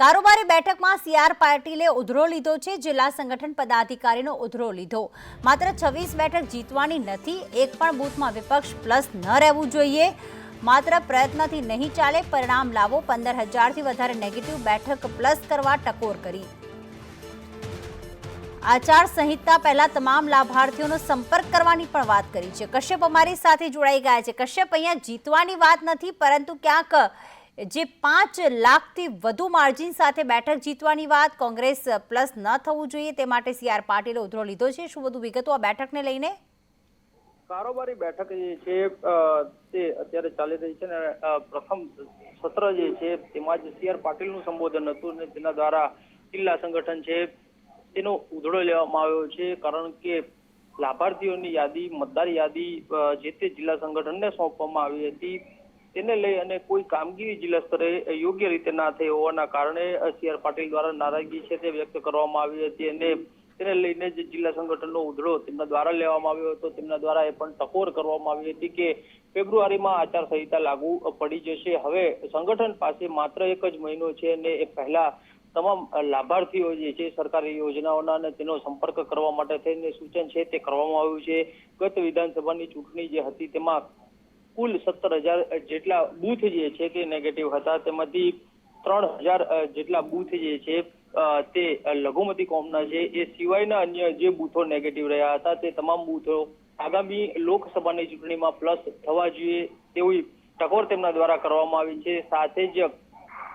કારોબારી બેઠકમાં સીઆર પાટીલે ઉધરો લીધો છે. જિલ્લા સંગઠન પદાધિકારીનો ઉધરો લીધો. માત્ર છવ્વીસ બેઠક જીતવાની નથી, એક પણ બૂથમાં વિપક્ષ પ્લસ ન રહેવું જોઈએ. માત્ર પ્રયત્નથી નહીં ચાલે, પરિણામ લાવો. પંદર હજારથી વધારે નેગેટિવ બેઠક પ્લસ કરવા ટકોર કરી. આચાર સંહિતા પહેલા તમામ લાભાર્થીઓનો સંપર્ક કરવાની પણ વાત કરી છે. કશ્યપ અમારી સાથે જોડાઈ ગયા છે. કશ્યપ અહીંયા જીતવાની વાત નથી, પરંતુ ક્યાંક જે પાંચ લાખથી વધુ માર્જિન સાથે બેઠક જીતવાની વાત કોંગ્રેસ પ્લસ ન થવું જોઈએ તે માટે સી આર પાટીલે ઉધરો લીધો છે. શું વધુ વિગતો આ બેઠકને લઈને? કારોબારી બેઠક જે છે તે અત્યારે ચાલી રહી છે ને પ્રથમ સત્ર જે છે, તેમાં જ સી આર પાટીલનું સંબોધન હતું ને તેના દ્વારા જિલ્લા સંગઠન છે, તેનો ઉધડો લેવામાં આવ્યો છે. કારણ કે લાભાર્થીઓની યાદી, મતદાર યાદી જે તે જિલ્લા સંગઠનને સોંપવામાં આવી હતી તેને લઈ અને કોઈ કામગીરી જિલ્લા સ્તરે યોગ્ય રીતે ના થઈ હોવાના કારણે સી આર પાટીલ દ્વારા નારાજગી છે તે વ્યક્ત કરવામાં આવી હતી અને તેને લઈને જે જિલ્લા સંગઠનનો ઉધડો તેમના દ્વારા લેવામાં આવ્યો હતો. તેમના દ્વારા એ પણ ટકોર કરવામાં આવી હતી કે ફેબ્રુઆરીમાં આચારસંહિતા લાગુ પડી જશે. હવે સંગઠન પાસે માત્ર એક જ મહિનો છે અને એ પહેલા તમામ લાભાર્થીઓ જે છે સરકારી યોજનાઓના અને તેનો સંપર્ક કરવા માટે થઈને સૂચન છે તે કરવામાં આવ્યું છે. ગત વિધાનસભાની ચૂંટણી જે હતી તેમાં કુલ સત્તર હજાર જેટલા બૂથ જે છે તે નેગેટિવ હતા, તેમાંથી ત્રણ હજાર જેટલા બૂથ જે છે તે લઘુમતી કોમના છે. એ સિવાયના અન્ય જે બૂથો નેગેટિવ રહ્યા હતા, તે તમામ બૂથો આગામી લોકસભાની ચૂંટણીમાં પ્લસ થવા જોઈએ તેવી ટકોર તેમના દ્વારા કરવામાં આવી છે. સાથે જ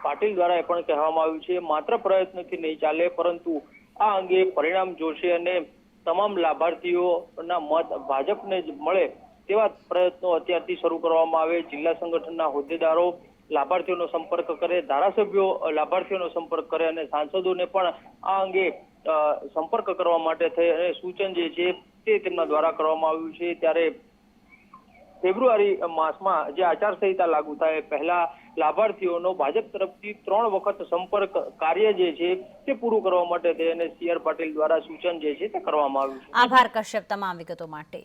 પાટીલ દ્વારા એ પણ કહેવામાં આવ્યું છે, માત્ર પ્રયત્નથી નહીં ચાલે, પરંતુ આ અંગે પરિણામ જોશે અને તમામ લાભાર્થીઓના મત ભાજપને જ મળે તેવા પ્રયત્નો અત્યારથી શરૂ કરવામાં આવે? જિલ્લા સંગઠનના હોદ્દેદારો લાભાર્થીઓનો સંપર્ક કરે, ધારાસભ્યો લાભાર્થીઓનો સંપર્ક કરે અને સાંસદોને પણ આ અંગે સંપર્ક કરવા માટે થઈ અને સૂચન જે છે તે તેમના દ્વારા કરવામાં આવ્યું છે. ત્યારે ફેબ્રુઆરી માસમાં જે આચારસંહિતા લાગુ થાય, પહેલા લાભાર્થીઓનો ભાજપ તરફથી ત્રણ વખત સંપર્ક કાર્ય જે છે તે પૂરું કરવા માટે થઈ અને સી પાટીલ દ્વારા સૂચન જે છે તે કરવામાં આવ્યું આભાર, કશ્યપ, તમામ વિગતો માટે.